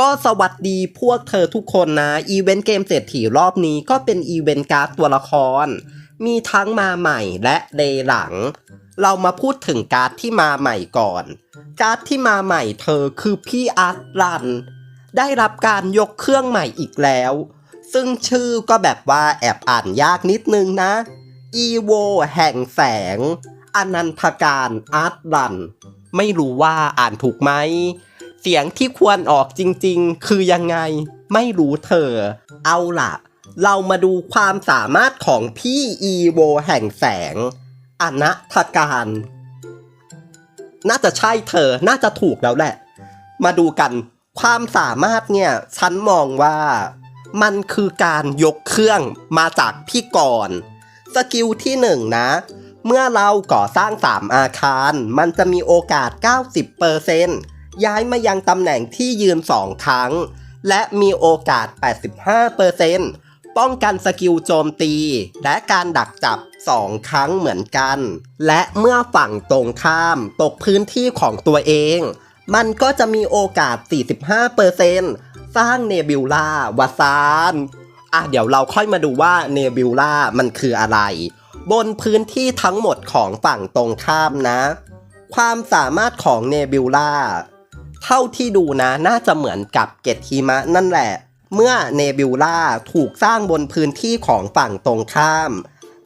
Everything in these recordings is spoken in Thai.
ก็สวัสดีพวกเธอทุกคนนะอีเวนต์เกมเศรษฐีรอบนี้ก็เป็นอีเวนต์การ์ดตัวละคร มีทั้งมาใหม่และเดย์หลัง เรามาพูดถึงการ์ดที่มาใหม่ก่อน การ์ดที่มาใหม่เธอคือพี่อาร์ตรัน ได้รับการยกเครื่องใหม่อีกแล้ว ซึ่งชื่อก็แบบว่าแอบอ่านยากนิดนึงนะอีโวแห่งแสงอนันทการอาร์ตรัน ไม่รู้ว่าอ่านถูกไหม เสียงที่ควรออกจริงๆ คือยังไง ไม่รู้เธอ เอาล่ะ เรามาดูความสามารถของพี่อีโวแห่งแสง อนัทการ น่าจะใช่เธอ น่าจะถูกแล้วแหละ มาดูกัน ความสามารถเนี่ย ฉันมองว่า มันคือการยกเครื่องมาจากพี่ก่อนสกิลที่หนึ่งนะ เมื่อเราก่อสร้าง 3 อาคาร มันจะมีโอกาส 90% ย้ายมายังตำแหน่งที่ยืน 2 ครั้ง และมีโอกาส 85%ป้องกันสกิลโจมตี และการดักจับ 2 ครั้งเหมือนกัน และเมื่อฝั่งตรงข้ามตกพื้นที่ของตัวเอง มันก็จะมีโอกาส 45%สร้างเนบิวลาวาซานอะเดี๋ยวเราค่อยมาดูว่าเนบิวลามันคืออะไร บนพื้นที่ทั้งหมดของฝั่งตรงข้ามนะ ความสามารถของเนบิวลา ท่าที่ดูนะ น่าจะเหมือนกับเกตฮิมะนั่นแหละ เมื่อเนบิวล่าถูกสร้างบนพื้นที่ของฝั่งตรงข้าม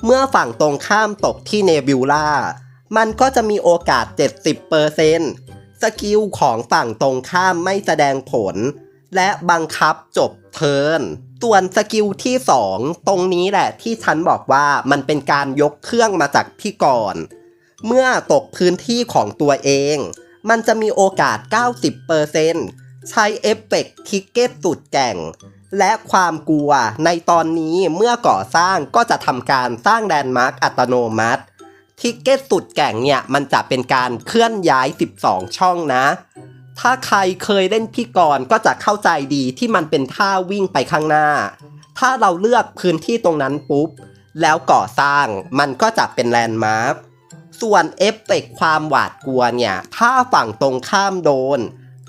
เมื่อฝั่งตรงข้ามตกที่เนบิวล่า มันก็จะมีโอกาส 70%สกิลของฝั่งตรงข้ามไม่แสดงผล และบังคับจบเทิร์นส่วนสกิลที่ 2 ตรงนี้แหละที่ฉันบอกว่ามันเป็นการยกเครื่องมาจากพี่ก่อน เมื่อตกพื้นที่ของตัวเอง มันจะมีโอกาส 90%ใช้เอฟเฟกต์ทิกเก็ตสุดแก่ง และความกลัวในตอนนี้เมื่อก่อสร้างก็จะทำการสร้างแลนด์มาร์กอัตโนมัติทิกเก็ตสุดแก่งเนี่ย มันจะเป็นการเคลื่อนย้าย 12 ช่องนะ ถ้าใครเคยเล่นพี่กรก็จะเข้าใจดีที่มันเป็นท่าวิ่งไปข้างหน้า ถ้าเราเลือกพื้นที่ตรงนั้นปุ๊บ แล้วก่อสร้างมันก็จะเป็นแลนด์มาร์ค ส่วนเอฟเฟกต์ความหวาดกลัวเนี่ย ถ้าฝั่งตรงข้ามโดน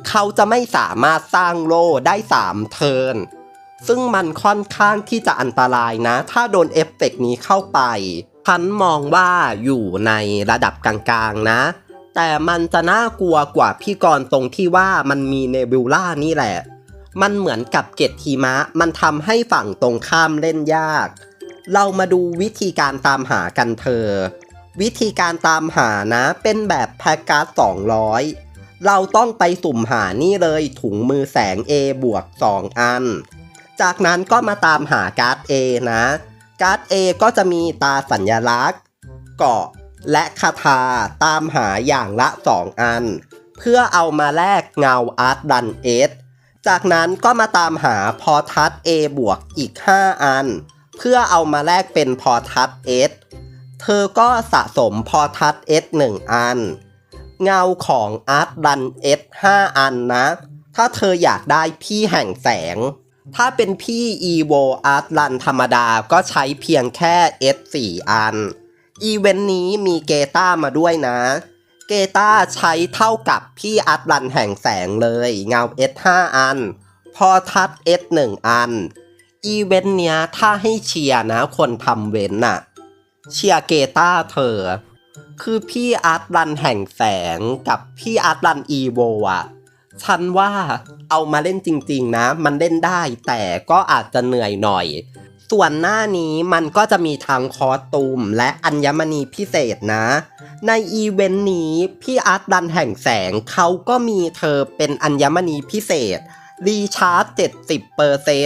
เขาจะไม่สามารถสร้างโล่ได้ 3 เทิร์นซึ่งมันค่อนข้างที่จะอันตรายนะ ถ้าโดนเอฟเฟกต์นี้เข้าไปฉันมองว่าอยู่ในระดับกลางๆนะ แต่มันจะน่ากลัวกว่าพี่กรณ์ตรงที่ว่ามันมีเนบิวล่านี่แหละ มันเหมือนกับเกตทีมะ มันทำให้ฝั่งตรงข้ามเล่นยาก เรามาดูวิธีการตามหากันเธอ วิธีการตามหานะเป็นแบบแพ็กการ์ด200 เราต้องไปสุ่มหานี่เลยถุงมือแสง A บวก 2 อัน จากนั้นก็มาตามหาการ์ด A นะ การ์ด A ก็จะมีตาสัญลักษณ์ เกาะและคาถาตามหาอย่างละ 2 อัน เพื่อเอามาแลกเงาอาร์ตดันเอสจากนั้นก็มาตามหาพอทัส A บวกอีก 5 อัน เพื่อเอามาแลกเป็นพอทัส S เธอก็สะสมพอทัส S 1 อัน เงาของอาร์ตดัน S 5 อันนะ ถ้าเธออยากได้พี่แห่งแสง ถ้าเป็นพี่ EVO Art Run ธรรมดาก็ใช้เพียงแค่ S 4 อัน อีเวนต์นี้มีเกต้ามาด้วยนะ เกต้าใช้เท่ากับพี่อาร์ตรันแห่งแสงเลย เงา S 5 อัน พอทัด S 1 อัน อีเวนต์เนี้ยถ้าให้เชียร์นะคนทำเว้นน่ะ เชียร์เกต้าเธอ คือพี่อาร์ตรันแห่งแสงกับพี่อาร์ตรันอีโวอะฉันว่าเอามาเล่นจริงๆนะ มันเล่นได้แต่ก็อาจจะเหนื่อยหน่อย ส่วนหน้านี้มันก็จะมีทั้งคอตูมและอัญมณีพิเศษนะ ในอีเวนต์นี้พี่อาร์ตดันแห่งแสงเขาก็มีเธอเป็นอัญมณีพิเศษรีชาร์จ 70%ซึ่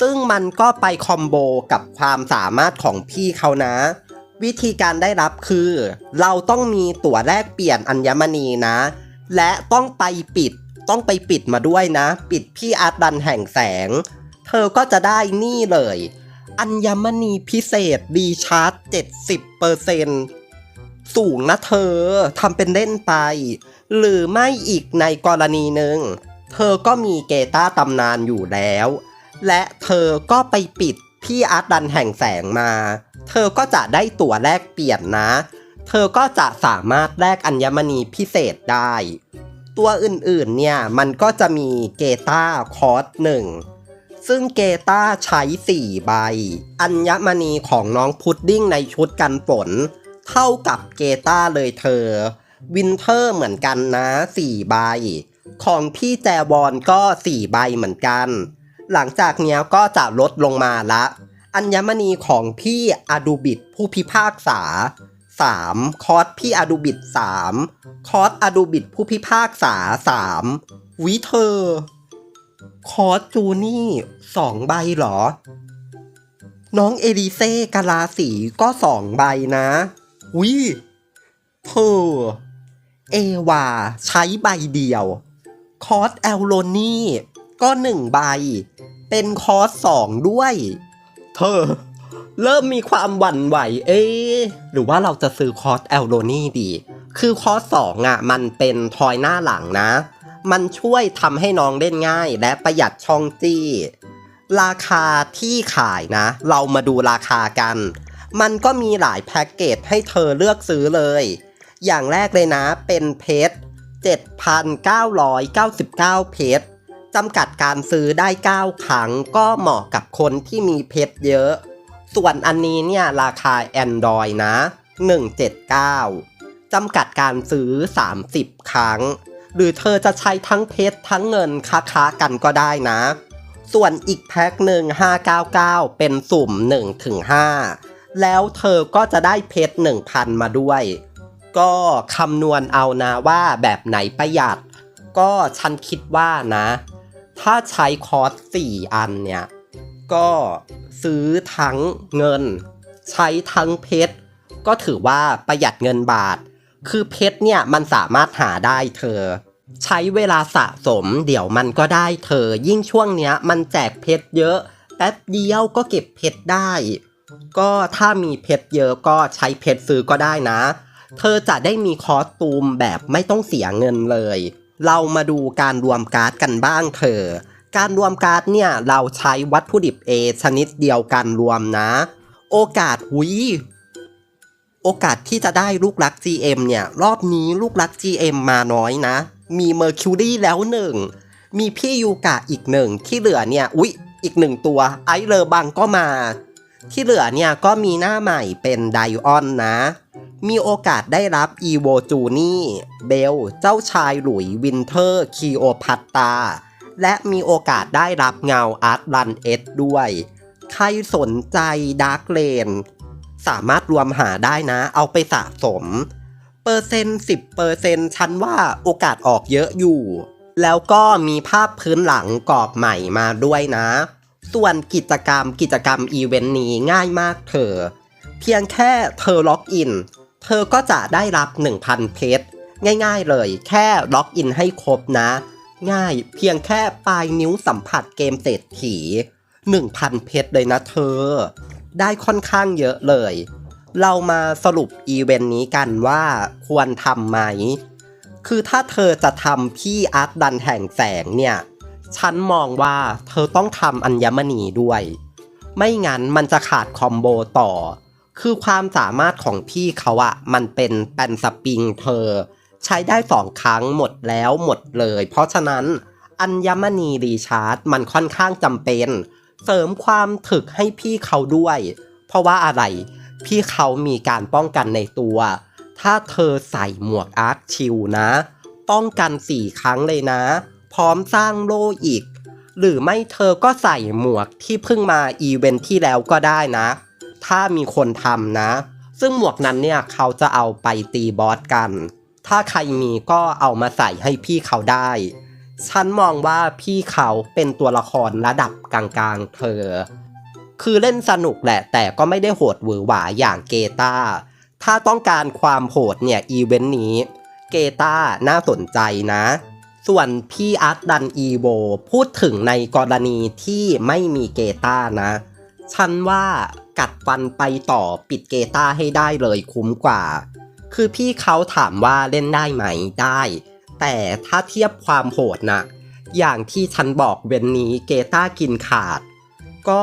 ซึ่งมันก็ไปคอมโบกับความสามารถของพี่เขานะ วิธีการได้รับคือ เราต้องมีตั๋วแลกเปลี่ยนอัญมณีนะ และต้องไปปิดต้องไปปิดมาด้วยนะ ปิดพี่อาร์ตดันแห่งแสง เธอก็จะได้นี่เลย อัญมณีพิเศษดีชาร์จ70%สูงนะเธอทำเป็นเล่นไป หรือไม่อีกในกรณีหนึ่ง เธอก็มีเกต้าตำนานอยู่แล้ว และเธอก็ไปปิดพี่อาร์ตดันแห่งแสงมา เธอก็จะได้ตั๋วแลกเปลี่ยนนะ เธอก็จะสามารถแลกอัญมณีพิเศษได้ ตัวอื่นๆเนี่ยมันก็จะมีเกตาคอร์สหนึ่งซึ่งเกตาใช้ 4 ใบ อัญมณีของน้องพุดดิ้งในชุดกันฝน เท่ากับเกตาเลยเธอ วินเทอร์เหมือนกันนะ 4 ใบ ของพี่แจวอนก็ 4 ใบเหมือนกัน หลังจากเนี้ยก็จะลดลงมาละ อัญมณีของพี่อาดูบิดผู้พิพากษา 3 คอสพี่อาดูบิด 3 คอสอาดูบิดผู้พิพากษา 3 วิเธอ คอสจูนี่สองใบเหรอ น้องเอลิเซ่กาลาสีก็สองใบนะวิเธอเอวาใช้ใบเดียว คอสแอลโลนี่ก็หนึ่งใบ เป็นคอร์สสองด้วย เธอ เริ่มมีความหวั่นไหว เอ๊หรือว่าเราจะซื้อคอร์สแอลโลนี่ดี คือคอร์สสองอะ มันเป็นทอยหน้าหลังนะ มันช่วยทำให้น้องเล่นง่าย และประหยัดช่องจี้ ราคาที่ขายนะ เรามาดูราคากัน มันก็มีหลายแพ็กเกจให้เธอเลือกซื้อเลย อย่างแรกเลยนะ เป็นเพชร7,999 เพชร จำกัดการซื้อได้ 9 ครั้ง ก็เหมาะกับคนที่มีเพชรเยอะ ส่วนอันนี้เนี่ยราคา Android นะ 179 จำกัดการซื้อ 30 ครั้ง หรือเธอจะใช้ทั้งเพชรทั้งเงินค้าๆกันก็ได้นะ ส่วนอีกแพ็คหนึ่ง599 เป็นสุ่ม1ถึง5แล้วเธอก็จะได้เพชร 1,000 มาด้วย ก็คำนวณเอานะว่าแบบไหนประหยัดก็ฉันคิดว่านะ ถ้าใช้คอร์ส4อันเนี่ย ก็ซื้อทั้งเงิน ใช้ทั้งเพชร ก็ถือว่าประหยัดเงินบาท คือเพชรเนี่ยมันสามารถหาได้เธอ ใช้เวลาสะสมเดี๋ยวมันก็ได้เธอ ยิ่งช่วงเนี้ยมันแจกเพชรเยอะ แป๊บเดียวก็เก็บเพชรได้ ก็ถ้ามีเพชรเยอะก็ใช้เพชรซื้อก็ได้นะ เธอจะได้มีคอสตูมแบบไม่ต้องเสียเงินเลย เรามาดูการรวมการ์ดกันบ้างเธอะการรวมการ์ดเนี่ยเราใช้วัตถุดิบ A ชนิดเดียวกันรวมนะ โอกาสหุยโอกาสที่จะได้ลูกรัก GM เนี่ย รอบนี้ลูกรัก GM มาน้อยนะ มีเมอร์คิวรีแล้วหนึ่ง มีพี่ยูกะอีกหนึ่ง ที่เหลือเนี่ย อุ๊ย อีกหนึ่งตัว ไอเลอบังก็มา ที่เหลือเนี่ยก็มีหน้าใหม่เป็นไดออนนะ มีโอกาสได้รับอีโวจูนี่เบล เจ้าชายหลุยวินเทอร์คีโอพัตตา และมีโอกาสได้รับเงาอาร์ตรันเอสด้วย ใครสนใจดาร์กเลนสามารถรวมหาได้นะ เอาไปสะสม เปอร์เซ็นต์สิบเปอร์เซ็นต์ฉันว่าโอกาสออกเยอะอยู่ แล้วก็มีภาพพื้นหลังกรอบใหม่มาด้วยนะ ส่วนกิจกรรมกิจกรรมอีเวนต์นี้ง่ายมากเธอ เพียงแค่เธอล็อกอิน เธอก็จะได้รับ 1,000 เพชรง่ายๆเลย แค่ล็อกอินให้ครบนะ ง่ายเพียงแค่ปลายนิ้วสัมผัสเกมเศรษฐี 1,000 เพชรเลยนะเธอ ได้ค่อนข้างเยอะเลย เรามาสรุปอีเวนต์นี้กันว่าควรทำไหม คือถ้าเธอจะทำพี่อาร์ตดันแห่งแสงเนี่ย ฉันมองว่าเธอต้องทำอัญมณีด้วย ไม่งั้นมันจะขาดคอมโบต่อ คือความสามารถของพี่เขาอะมันเป็นแปนสปริงเธอ ใช้ได้สองครั้งหมดแล้วหมดเลย เพราะฉะนั้นอัญมณีรีชาร์จมันค่อนข้างจำเป็น เสริมความถึกให้พี่เขาด้วย เพราะว่าอะไร พี่เขามีการป้องกันในตัว ถ้าเธอใส่หมวกอาร์คชิลนะ ป้องกัน4ครั้งเลยนะ พร้อมสร้างโล่อีก หรือไม่เธอก็ใส่หมวกที่เพิ่งมาอีเวนท์ที่แล้วก็ได้นะ ถ้ามีคนทำนะ ซึ่งหมวกนั้นเนี่ยเขาจะเอาไปตีบอสกัน ถ้าใครมีก็เอามาใส่ให้พี่เขาได้ ฉันมองว่าพี่เขาเป็นตัวละครระดับกลางๆ เธอ คือเล่นสนุกแหละ แต่ก็ไม่ได้โหดหวือหวาอย่างเกตาถ้าต้องการความโหดเนี่ยอีเวนต์นี้ เกตาน่าสนใจนะ ส่วนพี่อาร์ตดันอีโวพูดถึงในกรณีที่ไม่มีเกตานะ ฉันว่ากัดฟันไปต่อปิดเกตาให้ได้เลยคุ้มกว่า คือพี่เขาถามว่าเล่นได้ไหมได้ แต่ถ้าเทียบความโหดนะ อย่างที่ฉันบอกเวนนี้เกตากินขาด ก็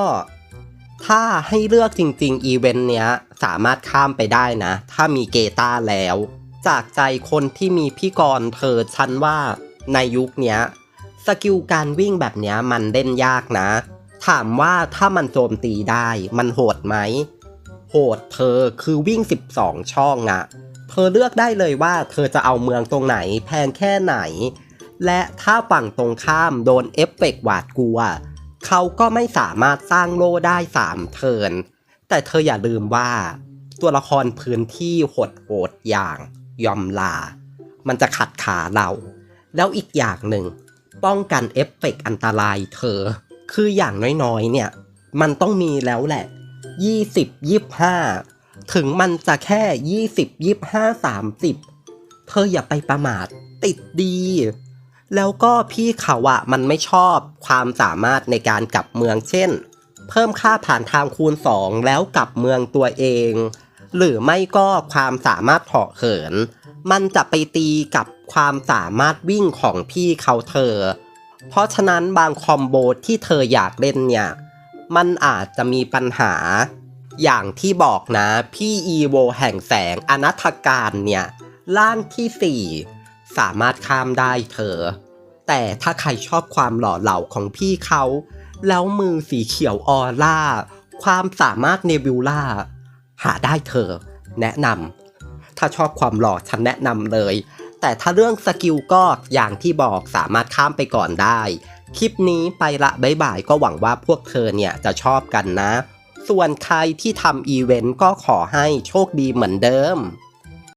ถ้าให้เลือกจริงๆ อีเวนต์เนี้ยสามารถข้ามไปได้นะ ถ้ามีเกตาแล้ว จากใจคนที่มีพี่กรณ์เธอฉันว่า ในยุคเนี้ยสกิลการวิ่งแบบเนี้ยมันเล่นยากนะ ถามว่าถ้ามันโจมตีได้มันโหดไหม โหดเธอคือวิ่ง 12 ช่องอะเธอเลือกได้เลยว่าเธอจะเอาเมืองตรงไหนแพงแค่ไหน และถ้าฝั่งตรงข้ามโดนเอฟเฟกต์หวาดกลัว เขาก็ไม่สามารถสร้างโล่ได้ 3 เทินแต่เธออย่าลืมว่า ตัวละครพื้นที่โหดโหดอย่างยอมลา มันจะขัดขาเรา แล้วอีกอย่างหนึ่ง ป้องกันเอฟเฟกต์อันตรายเธอ คืออย่างน้อยๆ เนี่ย มันต้องมีแล้วแหละ 20 25 ถึงมันจะแค่ 20 25 30 เธออย่าไปประมาทติดดี แล้วก็พี่เขาอะมันไม่ชอบความสามารถในการกลับเมืองเช่น เพิ่มค่าผ่านทางคูณ 2 แล้วกลับเมืองตัวเอง หรือไม่ก็ความสามารถเถาะเขิน มันจะไปตีกับ ความสามารถวิ่งของพี่เขาเธอ เพราะฉะนั้นบางคอมโบที่เธออยากเล่นเนี่ย มันอาจจะมีปัญหา อย่างที่บอกนะ พี่อีโวแห่งแสงอนัตการเนี่ย ล่างที่ 4 สามารถข้ามได้เธอ แต่ถ้าใครชอบความหล่อเหลาของพี่เขา แล้วมือสีเขียวออร่า ความสามารถเนบิวล่า หาได้เธอ แนะนำถ้าชอบความหล่อฉันแนะนำเลย แต่ถ้าเรื่องสกิลก็อย่างที่บอกสามารถข้ามไปก่อนได้ คลิปนี้ไปละบ๊ายบายก็หวังว่าพวกเธอเนี่ยจะชอบกันนะ ส่วนใครที่ทำอีเวนต์ก็ขอให้โชคดีเหมือนเดิม